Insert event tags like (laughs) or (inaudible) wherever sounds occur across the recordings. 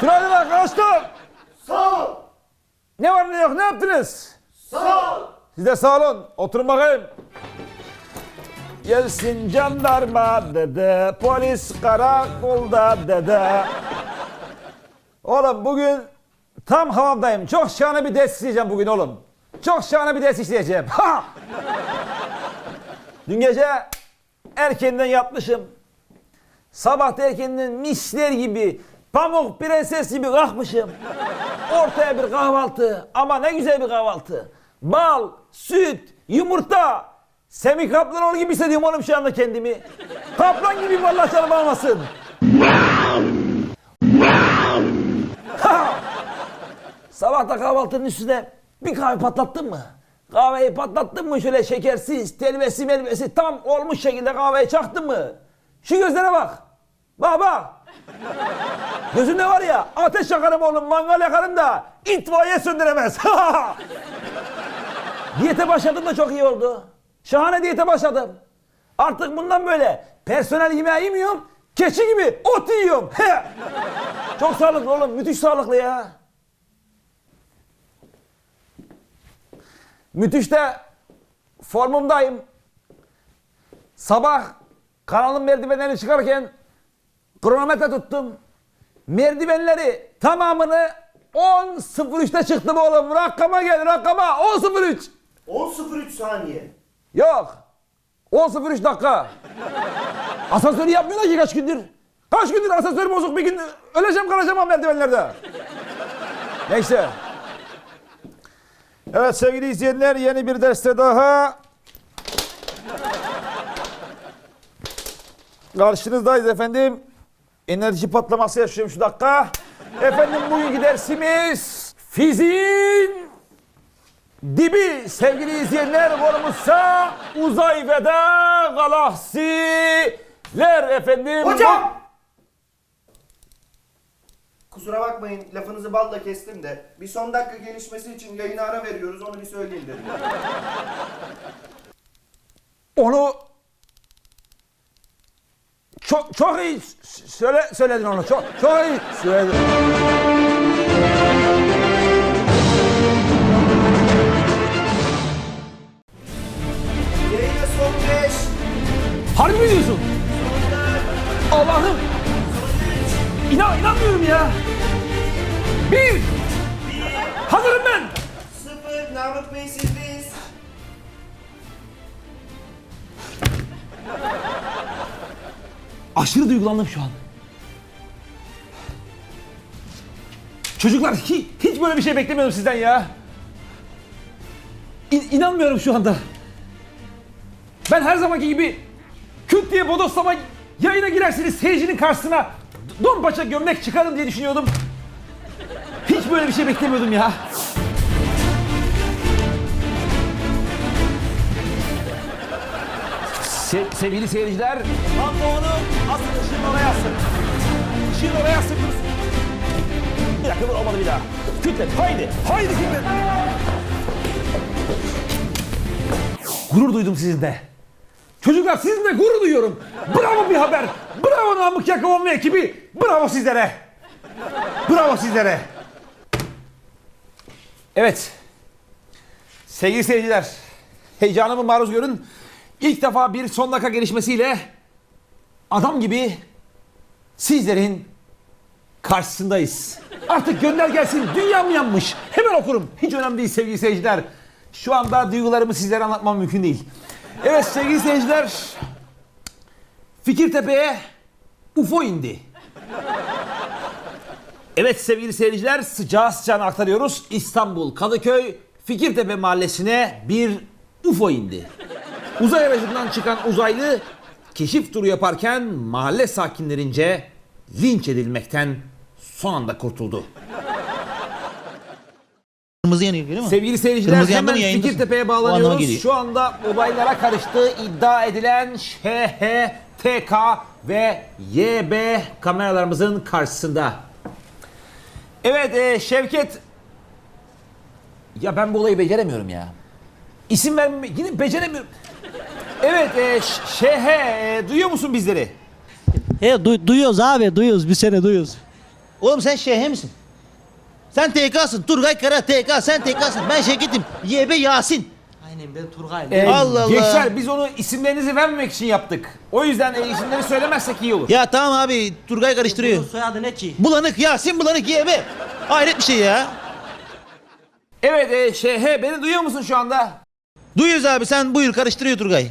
Günaydın arkadaşlar. Sağ ol. Ne var ne yok ne yaptınız? Sağ ol. Siz de sağ olun. Oturun bakayım. Gelsin jandarma dede, polis karakolda dede. Oğlum bugün tam havamdayım. Çok şahane bir ders işleyeceğim bugün oğlum. Çok şahane bir ders işleyeceğim. Ha! Dün gece erkenden yatmışım. Sabah da erkenden misler gibi, pamuk prenses gibi kalkmışım. Ortaya bir kahvaltı ama ne güzel bir kahvaltı. Bal, süt, yumurta. Semih Kaplanoğlu gibi hissediyorum oğlum şu anda kendimi. Kaplan gibi vallahi canım almasın. Ha! Sabah da kahvaltının üstüne bir kahve patlattın mı? Kahveyi patlattın mı şöyle şekersiz, telvesi melvesi tam olmuş şekilde kahveyi çaktın mı? Şu gözlere bak. Bak bak. Gözünde var ya ateş yakarım oğlum mangal yakarım da itfaiye söndüremez. (laughs) Diyete başladım da çok iyi oldu. Şahane diyete başladım. Artık bundan böyle personel yemeği yemiyorum. Keçi gibi ot yiyorum. (laughs) Çok sağlıklı oğlum. Müthiş sağlıklı ya. Müthiş de formumdayım. Sabah kanalın merdivenlerini çıkarken kronometre tuttum. Merdivenleri tamamını 10.03'te çıktım oğlum. Rakama gel rakama 10.03. 10.03 saniye. Yok. 10.03 dakika. Asansörü yapmıyorlar ki kaç gündür. Kaç gündür asansör bozuk bir gün öleceğim kalacağım merdivenlerde. Neyse. Evet sevgili izleyenler yeni bir derste daha karşınızdayız efendim. Enerji patlaması yaşıyorum şu dakika. Efendim bugünkü dersimiz fiziğin dibi sevgili izleyenler konumuzsa uzay ve de galaksiler efendim. Hocam! Kusura bakmayın lafınızı balla kestim de bir son dakika gelişmesi için yayına ara veriyoruz onu bir söyleyeyim dedim. Onu çok çok iyi söyle söyledin onu. Çok çok iyi söyledin. Aşırı duygulandım şu an. Çocuklar hi- hiç böyle bir şey beklemiyordum sizden ya. İn- inanmıyorum şu anda. Ben her zamanki gibi küt diye bodoslama yayına girersiniz seyircinin karşısına don paça gömlek çıkarım diye düşünüyordum. Hiç böyle bir şey beklemiyordum ya. Se- sevgili seyirciler. Pantolonu asın ışığın oraya asın. Işığın oraya asın. Bir dakika dur olmadı bir daha. Kütlet haydi. Haydi kütlet. Gurur duydum sizinle. Çocuklar sizinle gurur duyuyorum. Bravo bir haber. Bravo Namık Yakov'un ve ekibi. Bravo sizlere. Bravo sizlere. Evet. Sevgili seyirciler. Heyecanımı maruz görün. İlk defa bir son dakika gelişmesiyle adam gibi sizlerin karşısındayız. Artık gönder gelsin. Dünyam yanmış. Hemen okurum. Hiç önemli değil sevgili seyirciler. Şu anda duygularımı sizlere anlatmam mümkün değil. Evet sevgili seyirciler. Fikirtepe'ye UFO indi. Evet sevgili seyirciler sıcağı sıcağına aktarıyoruz. İstanbul Kadıköy Fikirtepe mahallesine bir UFO indi. Uzay aracından çıkan uzaylı keşif turu yaparken mahalle sakinlerince linç edilmekten son anda kurtuldu. Kırmızı yanıyor görüyor musun? Sevgili seyirciler Kırmızı yandı hemen mı? Fikirtepe'ye O anlama bağlanıyoruz. geliyor. Şu anda olaylara karıştığı iddia edilen HHTK ve YB kameralarımızın karşısında. Evet e, Şevket Ya ben bu olayı beceremiyorum ya. İsim vermemi yine beceremiyorum. Evet, e, Şehe, e, duyuyor musun bizleri? He du- duyuyoruz abi duyuyoruz bir sene duyuyoruz. Oğlum sen şeyhe misin? Sen TK'sın. Turgay Kara TK. Sen TK'sın. Ben Şevket'im. YB Yasin. Aynen ben Turgay. E, Allah Allah. Gençler biz onu isimlerinizi vermemek için yaptık. O yüzden e, isimleri söylemezsek iyi olur. Ya tamam abi. Turgay karıştırıyor. Bunun soyadı ne ki? Bulanık Yasin Bulanık YB. Hayret bir şey ya. Evet, e, Şehe beni duyuyor musun şu anda? Duyuyoruz abi sen buyur karıştırıyor Turgay.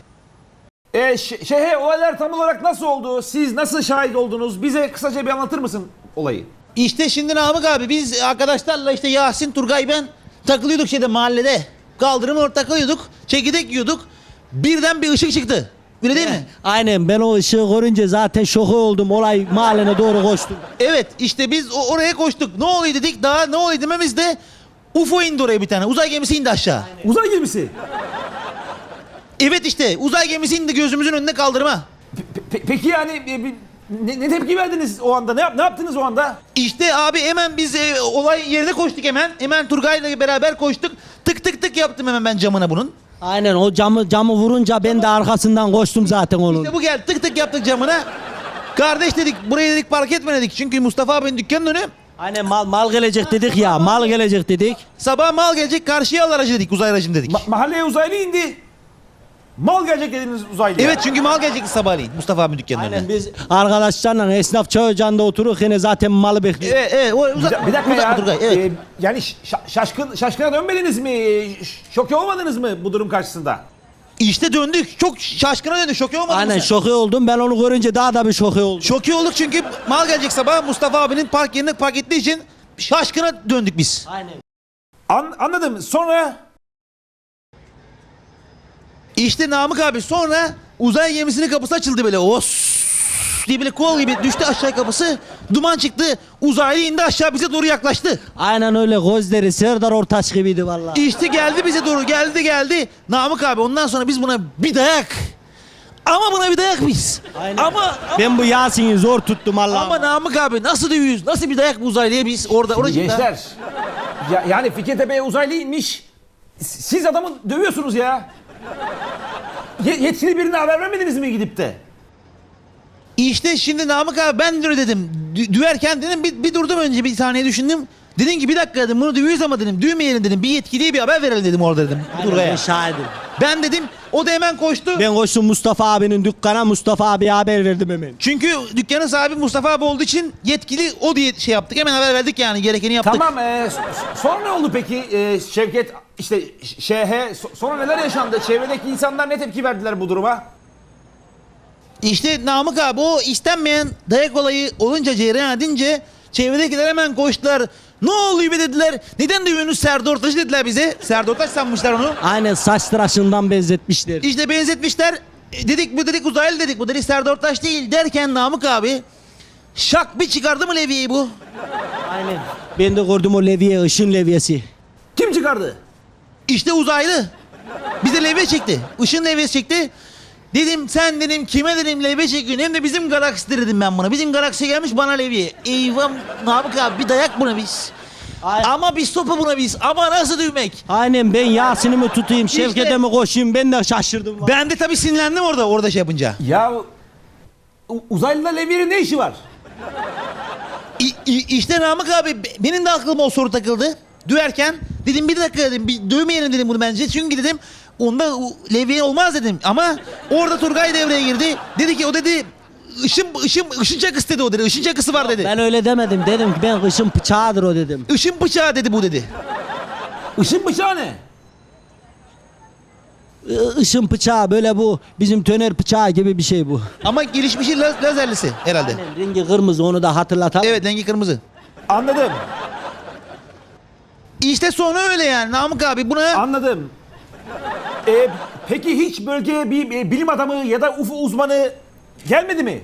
E, Ş- Şehe olaylar tam olarak nasıl oldu? Siz nasıl şahit oldunuz? Bize kısaca bir anlatır mısın olayı? İşte şimdi Namık abi biz arkadaşlarla işte Yasin, Turgay ben takılıyorduk şeyde mahallede. Kaldırım orada takılıyorduk. Çekirdek yiyorduk. Birden bir ışık çıktı. Öyle değil mi? Aynen ben o ışığı görünce zaten şoku oldum. Olay mahallene doğru koştum. Evet işte biz o- oraya koştuk. Ne oluyor dedik daha ne oluyor dememizde UFO indi oraya bir tane. Uzay gemisi indi aşağı. Uzay gemisi. Evet işte uzay gemisi indi gözümüzün önünde kaldırma. Pe- pe- peki yani e, bir- ne, ne tepki verdiniz o anda? Ne, yap, ne yaptınız o anda? İşte abi hemen biz e, olay yerine koştuk hemen. Hemen Turgay'la beraber koştuk. Tık tık tık yaptım hemen ben camına bunun. Aynen o camı camı vurunca ben de arkasından koştum zaten onun. İşte bu geldi tık tık yaptık camına. Kardeş dedik burayı dedik park etme dedik. Çünkü Mustafa abinin dükkanının önü. Aynen mal mal gelecek dedik ya mal gelecek dedik. Sabah mal gelecek karşıya al aracı dedik uzay aracını dedik. Ma- mahalleye uzaylı indi. Mal gelecek dediniz uzaylı. evet çünkü mal gelecek sabahleyin Mustafa abinin dükkanının önüne. Aynen biz arkadaşlarla esnaf çay ocağında otururken zaten malı bekliyoruz. Evet evet. O, Bir, uzak, bir dakika uzak ya. Turgay, evet. E, yani şa- şaşkın şaşkına dönmediniz mi? Ş- Şoke olmadınız mı bu durum karşısında? İşte döndük. Çok şaşkına döndük. Şoke olmadın mı Aynen sen? şoku oldum ben onu görünce daha da bir şoku oldum. Şoke olduk çünkü mal gelecek sabah Mustafa abinin park yerine park ettiği için şaşkına döndük biz. Aynen. An- anladım. Sonra İşte Namık abi sonra uzay gemisinin kapısı açıldı böyle. Os diye böyle kol gibi düştü aşağı kapısı. Duman çıktı. Uzaylı indi aşağı bize doğru yaklaştı. Aynen öyle gözleri Serdar Ortaç gibiydi vallahi. İşte geldi bize doğru geldi geldi. Namık abi ondan sonra biz buna bir dayak. Ama buna bir dayak biz. Aynen. Ama Ben bu Yasin'i zor tuttum Allah. ama Namık abi nasıl dövüyoruz? Nasıl bir dayak bu uzaylıya biz orada oracıkta. gençler. Ya, yani Fikirtepe'ye uzaylı inmiş. S- Siz adamı dövüyorsunuz ya. Ye- yetkili birine haber vermediniz mi gidip de? İşte şimdi Namık abi ben de öyle dedim. Dü- düverken dedim bir, bir durdum önce bir saniye düşündüm. Dedim ki bir dakika dedim bunu düğüyoruz ama dedim düğmeyelim dedim. Bir yetkiliye bir haber verelim dedim orada dedim. Aynen, Turgay'a. ben şahidim. Ben dedim o da hemen koştu. Ben koştum Mustafa abinin dükkana Mustafa abiye haber verdim hemen. Çünkü dükkanın sahibi Mustafa abi olduğu için yetkili o diye şey yaptık. Hemen haber verdik yani gerekeni yaptık. Tamam. E, sonra ne oldu peki e, Şevket işte Ş- so- sonra neler yaşandı? Çevredeki insanlar ne tepki verdiler bu duruma? İşte Namık abi o istenmeyen dayak olayı olunca cereyan edince çevredekiler hemen koştular. Ne oluyor be dediler. Neden dövüyorsunuz Serdar Ortaç'ı dediler bize. Serdar Ortaç sanmışlar onu. Aynen saç tıraşından benzetmişler. İşte benzetmişler. E, Dedik bu dedik uzaylı dedik. Bu dedik Serdar Ortaç değil derken Namık abi şak bir çıkardı mı Levi'yi bu? Aynen. Ben de gördüm o levye ışın levyesi. Kim çıkardı? İşte uzaylı. Bize levye çekti. Işın levyesi çekti. Dedim sen dedim kime dedim levye çekiyorsun hem de bizim galaksi dedim ben buna. Bizim galaksi gelmiş bana levye. Eyvah Namık abi bir dayak buna biz. Ay- Ama bir sopa buna biz. Ama nasıl dövmek? Aynen ben Yasin'i mi tutayım, İşte- Şevket'e mi koşayım ben de şaşırdım. Ben de tabii sinirlendim orada orada şey yapınca. Ya u- uzaylıda Levi'nin ne işi var? İ- i- işte Namık abi be- benim de aklıma o soru takıldı. Düverken dedim bir dakika dedim bir dövmeyelim dedim bunu bence. Çünkü dedim onda levye olmaz dedim. Ama orada Turgay devreye girdi. Dedi ki o dedi ışın ışın ışın çakısı dedi o dedi. Işın çakısı var dedi. Ben öyle demedim dedim ki ben ışın bıçağıdır o dedim. Işın bıçağı dedi bu dedi. Işın bıçağı ne? Işın bıçağı böyle bu bizim töner bıçağı gibi bir şey bu. Ama gelişmişi la- lazerlisi herhalde. Aynen rengi kırmızı onu da hatırlatalım. Evet rengi kırmızı. Anladım. İşte sonu öyle yani Namık abi buna Anladım. E, peki hiç bölgeye bir e, bilim adamı ya da UFO uzmanı gelmedi mi?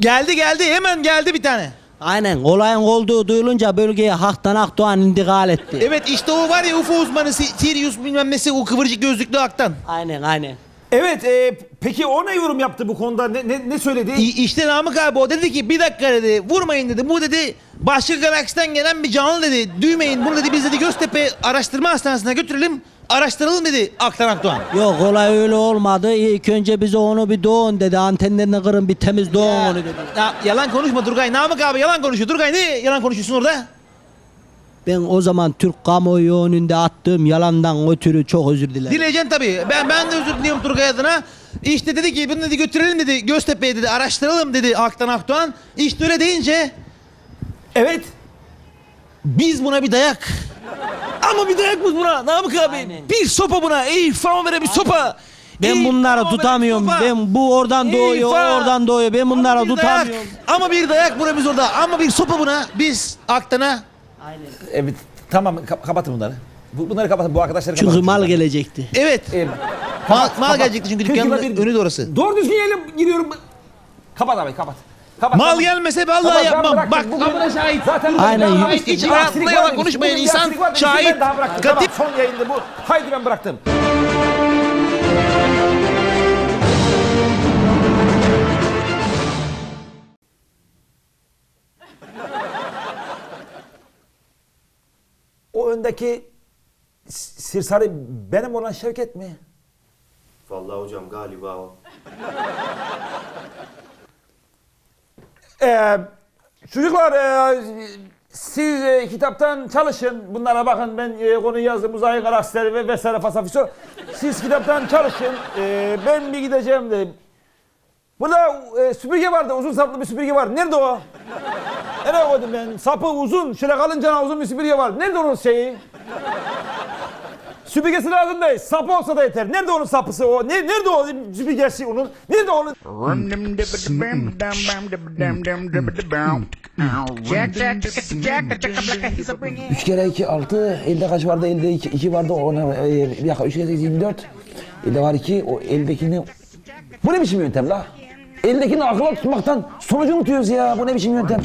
geldi geldi hemen geldi bir tane. Aynen olayın olduğu duyulunca bölgeye Hak'tan Akdoğan intikal etti. Evet işte o var ya UFO uzmanı Si- Sirius bilmem nesi o kıvırcık gözlüklü aktan. Aynen aynen. Evet e, peki o ne yorum yaptı bu konuda? Ne, ne, ne söyledi? İ- İşte Namık abi o dedi ki bir dakika dedi vurmayın dedi. Bu dedi başka galaksiden gelen bir canlı dedi. Düğmeyin bunu dedi biz dedi Göztepe Araştırma Hastanesi'ne götürelim. Araştıralım dedi Aktan Akdoğan. Yok olay öyle olmadı. İlk önce bize onu bir doğun dedi. Antenlerini kırın bir temiz doğun onu dedi. Ya, yalan konuşma Turgay. Namık abi yalan konuşuyor. Turgay ne yalan konuşuyorsun orada? Ben o zaman Türk kamuoyu önünde attığım yalandan ötürü çok özür dilerim. Dileyeceksin tabii. Ben ben de özür diliyorum Turgay adına. İşte dedi ki bunu dedi götürelim dedi Göztepe'ye dedi araştıralım dedi Aktan Akdoğan. İşte öyle deyince Evet. biz buna bir dayak. Ama bir dayak mı buna Namık abi? Bir sopa buna. Ey falan vere bir sopa. Ben Ey, bunları bir tutamıyorum. Ben bu oradan doğuyor, o İfa. oradan doğuyor. Ben bunları Ama bir dayak, tutamıyorum. ama bir dayak buna biz orada. Ama bir sopa buna biz Aktan'a. Evet. Tamam kap- kapatın bunları. Bu, bunları kapatın. Bu arkadaşları Çünkü kapatın. mal gelecekti. Evet. E, mal, kapat, mal kapat. gelecekti çünkü Çünkü dükkanın bir- önü de orası. Doğru düzgün yerine giriyorum. Kapat abi kapat. Kapat, Mal gelmese vallahi Kapat, ben yapmam. bıraktım. Bak Bugün- amına şahit. Zaten Aynen. bugün- Hiç- hiç Bir aksilik yalan var demiş. konuşmayan Bugün bir insan aksilik var demiş. şahit. Ben daha bıraktım. Katip. Tamam, son yayında bu. Haydi ben bıraktım. O öndeki Sirsari benim olan Şevket mi? Vallahi hocam galiba o. Ee, çocuklar e, siz e, kitaptan çalışın. Bunlara bakın ben e, konuyu yazdım. Uzay galaksileri ve vesaire fasafiso. Siz kitaptan çalışın. E, ben bir gideceğim de. Burada e, süpürge vardı. Uzun saplı bir süpürge var. Nerede o? Nereye koydum ben? Sapı uzun. Şöyle kalınca uzun bir süpürge var. Nerede onun şeyi? Süpürgesi lazım değil. Sapı olsa da yeter. Nerede onun sapısı o? Ne, nerede o süpürgesi onun? Nerede onun? 3 kere 2 6 elde kaç vardı elde 2, 2 vardı ona e, bir dakika 3 kere 8 24 elde var 2 o eldekini bu ne biçim yöntem la? Eldekini akıla tutmaktan sonucu unutuyoruz ya bu ne biçim yöntem?